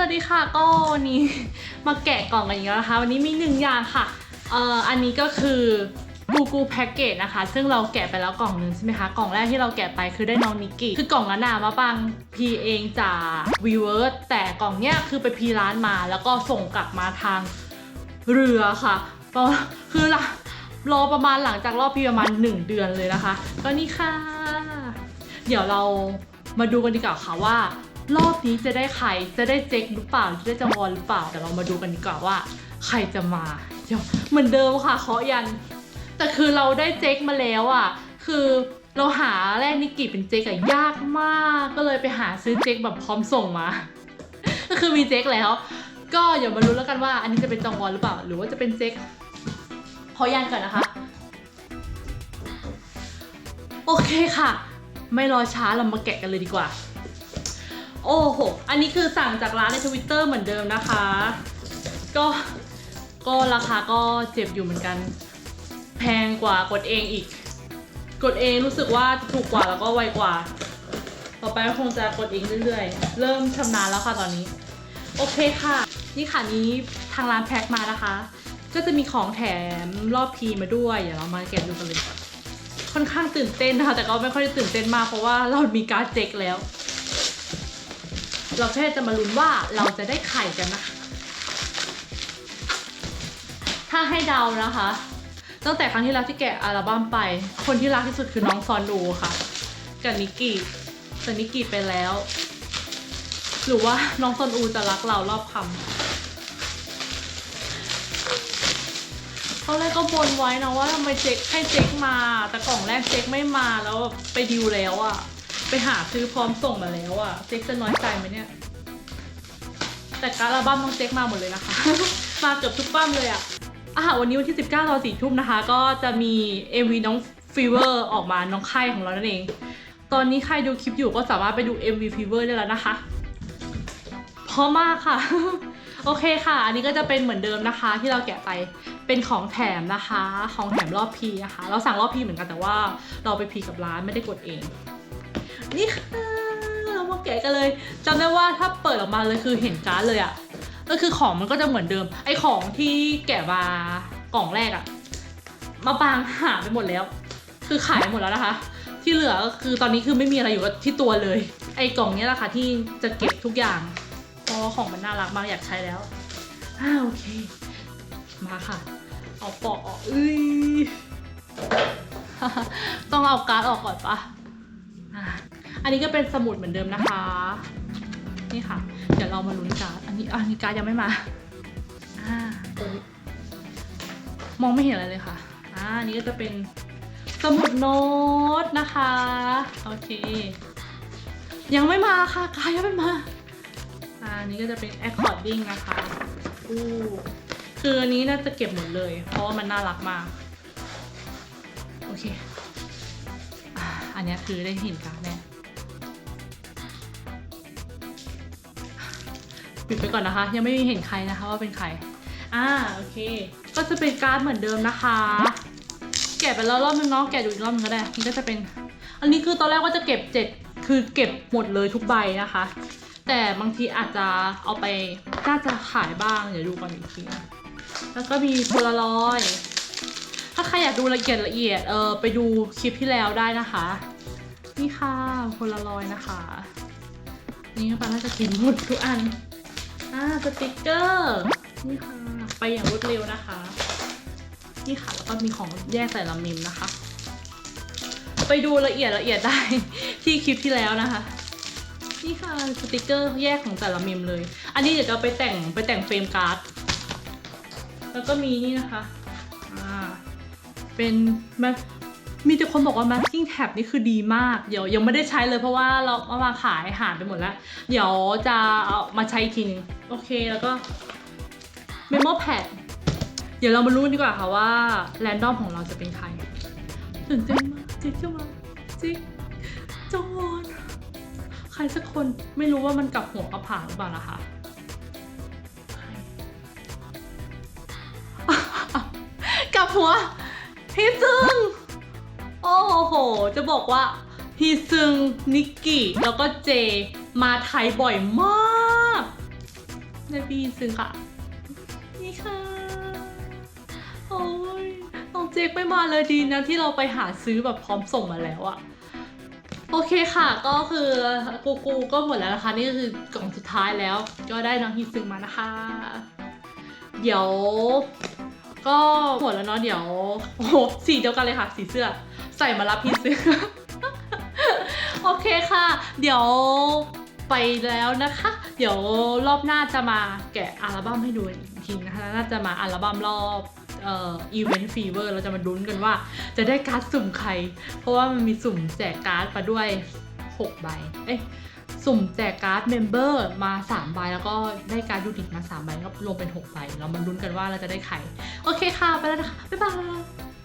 สวัสดีค่ะก็วันนี้มาแกะกล่องกันอีกแล้วนะคะ วันนี้มีหนึ่งอย่างค่ะเอ่ออันนี้ก็คือกูกูแพ็กเกจนะคะ ซึ่งเราแกะไปแล้วกล่องหนึ่งใช่ไหมคะ กล่องแรกที่เราแกะไปคือได้น้องนิกกี้คือกล่องนั้นน่ะมาปังพีเองจากวีเวิร์แต่กล่องเนี้ยคือไปพีร้านมาแล้วก็ส่งกลับมาทางเรือค่ะก็คือละรอประมาณหลังจากรอบพีประมาณ 1 เดือนเลยนะคะ ก็นี่ค่ะ เดี๋ยวเรามาดูกันดีกว่าค่ะว่า รอบนี้จะได้ใคร จะได้เจ๊กหรือเปล่า จะได้จังวอนหรือเปล่าเดี๋ยวเรามาดูกันดีกว่าว่า ใครจะมาเดี๋ยวเหมือนเดิมค่ะเคาะยัน แต่คือเราได้เจ๊กมาแล้วอะ คือเราหาแรกนิกกี้เป็นเจ๊กอะยากมาก ก็เลยไปหาซื้อเจ๊กแบบพร้อมส่งมา ก็คือมีเจ๊กแล้ว ก็อย่ามารู้แล้วกันว่า อันนี้จะเป็นจองวอนหรือเปล่า หรือว่าจะเป็นเจ๊กขอยันก่อนนะคะ โอเคค่ะ ไม่รอช้าเรามาแกะกันเลยดีกว่า โอ้โห อันนี้คือสั่งจากร้านในทวิตเตอร์เหมือนเดิมนะคะ ก็ ก็ราคาก็เจ็บอยู่เหมือนกัน แพงกว่ากดเองอีก กดเองรู้สึกว่าถูกกว่าแล้วก็ไวกว่า ต่อไปก็คงจะกดเองเรื่อยๆ เริ่มชำนาญแล้วค่ะตอนนี้ โอเคค่ะ นี่ค่ะนี้ทางร้านแพ็คมานะคะ ก็จะมีของแถมรอบพีมาด้วย เดี๋ยวเรามาแกะดูกันเลย ค่อนข้างตื่นเต้นนะคะ แต่ก็ไม่ค่อยได้ตื่นเต้นมากเพราะว่าเรามีการ์ดเจ็กแล้ว เราแค่จะมาลุ้นว่าเราจะได้ไข่กันนะคะ ถ้าให้เดานะคะ ตั้งแต่ครั้งที่แล้วที่แกะอัลบั้มไป คนที่รักที่สุดคือน้องซอนดูค่ะ กับนิกกี้แต่นิกกี้ไปแล้ว หรือว่าน้องซอนอูจะรักเรารอบคำตอนแรกก็บนไว้นะว่าทำไมเจ๊กให้เจ๊กมา แต่กล่องแรกเจ๊กไม่มาแล้วไปดิวแล้วอะ ไปหาซื้อพร้อมส่งมาแล้วอะเจ๊กจะน้อยใจไหมเนี่ย แต่การดอัลบั้มน้องเจ๊กมาหมดเลยนะคะ มาเกือบทุกบ้ามเลยอะอะวันนี้วันที่ 19ตอน4ทุ่มนะคะ ก็จะมี MV น้องฟีเวอร์ออกมาน้องไข่ของเรานั่นเอง ตอนนี้ใครดูคลิปอยู่ก็สามารถไปดู MV Fever ได้แล้วนะคะพร้อมมากค่ะ โอเคค่ะ อันนี้ก็จะเป็นเหมือนเดิมนะคะ ที่เราแกะไปเป็นของแถมนะคะ ของแถมรอบพีนะคะ เราสั่งรอบพีเหมือนกันแต่ว่าเราไปพีกับร้านไม่ได้กดเอง นี่ค่ะเรามาแกะกันเลยจำได้ว่าถ้าเปิดออกมาเลยคือเห็นการ์ดเลยอะก็คือของมันก็จะเหมือนเดิม ไอของที่แกะมากล่องแรกอะมาบางหายไปหมดแล้ว คือขายหมดแล้วนะคะ ที่เหลือก็คือตอนนี้คือไม่มีอะไรอยู่กับที่ตัวเลย ไอกล่องนี้แหละค่ะที่จะเก็บทุกอย่างเพราะว่าของมันน่ารักมากอยากใช้แล้วอ่าโอเค มาค่ะ เอาปอกออกเอ้ยต้องเอาการ์ดออกก่อนปะ อันนี้ก็เป็นสมุดเหมือนเดิมนะคะ นี่ค่ะ เดี๋ยวเรามาลุ้นการ์ด อันนี้อันนี้การ์ดยังไม่มาอ่าตัวนี้มองไม่เห็นอะไรเลยค่ะ อ่าอันนี้ก็จะเป็นสมุดโน้ตนะคะ โอเค ยังไม่มาค่ะการ์ดยังไม่มา อ่าอันนี้ก็จะเป็น according นะคะอู้คืออันนี้น่าจะเก็บหมดเลย เพราะว่ามันน่ารักมาก โอเคอ่าอันนี้คือได้เห็นการ์ดแน่ ปิดไปก่อนนะคะ ยังไม่มีเห็นใครนะคะว่าเป็นใคร อ่าโอเค ก็จะเป็นการ์ดเหมือนเดิมนะคะ แกะไปแล้วรอบนึงเนาะแกะดูอีกรอบนึงก็ได้นี่ก็จะเป็น อันนี้คือตอนแรกว่าจะเก็บเจ็ดคือเก็บหมดเลยทุกใบนะคะ แต่บางทีอาจจะเอาไปน่าจะขายบ้างเดี๋ยวดูก่อนอีกทีนะแล้วก็มีโพลารอยด์ถ้าใครอยากดูละเอียดละเอียดเออไปดูคลิปที่แล้วได้นะคะ นี่ค่ะโพลารอยด์นะคะ นี่ก็ปาน่าจะเก็บหมดทุกอัน อ่าสติกเกอร์นี่ค่ะไปอย่างรวดเร็วนะคะ นี่ค่ะแล้วก็มีของแยกใส่ลำมิมนะคะ ไปดูละเอียดละเอียดได้ที่คลิปที่แล้วนะคะนี่ค่ะสติกเกอร์แยกของแต่ละมิมเลย อันนี้เดี๋ยวจะไปแต่งไปแต่งเฟรมการ์ด แล้วก็มีนี่นะคะ อ่า เป็นแม มีแต่คนบอกว่า masking tab นี่คือดีมาก เดี๋ยวยังไม่ได้ใช้เลยเพราะว่าเราเอามาขายหายไปหมดแล้ว เดี๋ยวจะเอามาใช้อีกทีนึงโอเคแล้วก็ memo pad เดี๋ยวเรามารู้นดีกว่าค่ะว่าแรนดอมของเราจะเป็นใครตื่นเต้นมากจิ๊กจะมาจิ๊กจงวอนใครสักคนไม่รู้ว่ามันกลับหัวกลับผาหรือเปล่านะคะกลับหัวฮีซึง โอ้โห จะบอกว่าฮีซึง นิกกี้ แล้วก็เจ มาไทยบ่อยมากในปีซึ่งค่ะ นี่ค่ะ โอ้ยน้องเจคไม่มาเลยดีนะที่เราไปหาซื้อแบบพร้อมส่งมาแล้วอะโอเคค่ะ ก็คือกูกูก็หมดแล้วนะคะ นี่ก็คือกล่องสุดท้ายแล้ว ก็ได้น้องฮิซึงมานะคะ เดี๋ยว ก็หมดแล้วเนาะเดี๋ยวโอ้โหสีเดียวกันเลยค่ะ สีเสื้อ ใส่มารับฮิซึงโอเคค่ะ เดี๋ยวไปแล้วนะคะ เดี๋ยวรอบหน้าจะมาแกะอัลบั้มให้ดูอีกทีนะคะน่าจะมาอัลบั้มรอบเอ่ออีเวนต์ฟีเวอร์เราจะมาลุ้นกันว่า จะได้การ์ดสุ่มใคร เพราะว่ามันมีสุ่มแจกการ์ดมาด้วย 6 ใบ เอ้ย สุ่มแจกการ์ดเมมเบอร์มา 3 ใบแล้วก็ได้การ์ดยูนิตมา 3 ใบก็รวมเป็น 6 ใบเรามาลุ้นกันว่าเราจะได้ใคร โอเคค่ะ ไปแล้วนะคะ บ๊ายบาย